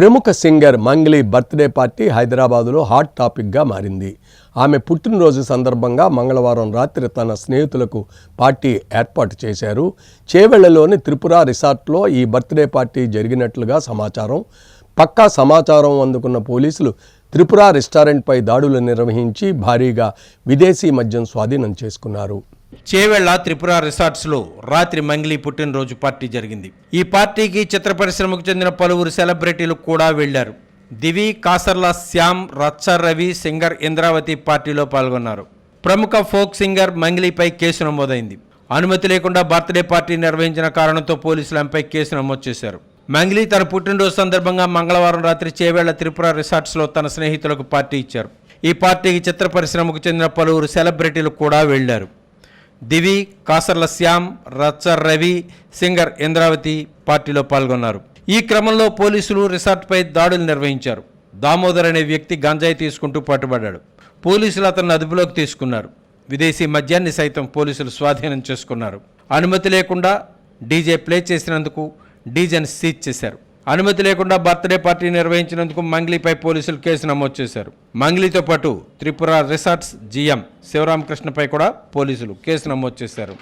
ప్రముఖ singer Mangli birthday party హైదరాబాదులో hot టాపిక్గా మారింది. ఆమె పుట్టినరోజు సందర్భంగా మంగళవారం రాత్రి తన స్నేహితులకు పార్టీ ఏర్పాటు చేశారు. చేవెళ్ళలోని త్రిపుర రిసార్ట్లో ఈ బర్త్డే పార్టీ జరిగినట్లుగా సమాచారం. పక్కా సమాచారం అందుకున్న పోలీసులు త్రిపుర రెస్టారెంట్పై దాడులు నిర్వహించి భారీగా విదేశీ మద్యం స్వాధీనం చేసుకున్నారు. చేవెళ్ళ త్రిపుర రిసార్ట్స్లో రాత్రి మంగ్లీ పుట్టినరోజు పార్టీ జరిగింది. ఈ పార్టీకి చిత్ర పరిశ్రమకు చెందిన పలువురు సెలబ్రిటీలు కూడా వెళ్ళారు దివి కాసర్ల శ్యామ్ రచ్చ రవి సింగర్ ఇంద్రావతి పార్టీలో పాల్గొన్నారు. ప్రముఖ ఫోక్ సింగర్ మంగ్లీపై కేసు నమోదైంది. అనుమతి లేకుండా బర్త్డే పార్టీ నిర్వహించిన కారణంతో పోలీసులు ఆమెపై కేసు నమోదు చేశారు. మంగ్లీ తన పుట్టినరోజు సందర్భంగా మంగళవారం రాత్రి చేవేళ్ళ త్రిపుర రిసార్ట్స్లో తన స్నేహితులకు పార్టీ ఇచ్చారు. ఈ పార్టీకి చిత్ర పరిశ్రమకు చెందిన పలువురు సెలబ్రిటీలు కూడా వెళ్ళారు దివి కాసర్ల శ్యామ్ రచ్చర్ రవి సింగర్ ఇంద్రావతి పార్టీలో పాల్గొన్నారు. ఈ క్రమంలో పోలీసులు రిసార్ట్పై దాడులు నిర్వహించారు. దామోదర్ అనే వ్యక్తి గంజాయి తీసుకుంటూ పట్టుబడ్డాడు పోలీసులు అతన్ని అదుపులోకి తీసుకున్నారు. విదేశీ మద్యాన్ని సైతం పోలీసులు స్వాధీనం చేసుకున్నారు. అనుమతి లేకుండా డీజే ప్లే చేసినందుకు డీజేని సీజ్ చేశారు. అనుమతి లేకుండా బర్త్డే పార్టీ నిర్వహించినందుకు మంగ్లీపై పోలీసులు కేసు నమోదు చేశారు. మంగ్లీతో పాటు త్రిపుర రిసార్ట్స్ జీఎం శివరామకృష్ణపై కూడా పోలీసులు కేసు నమోదు చేశారు.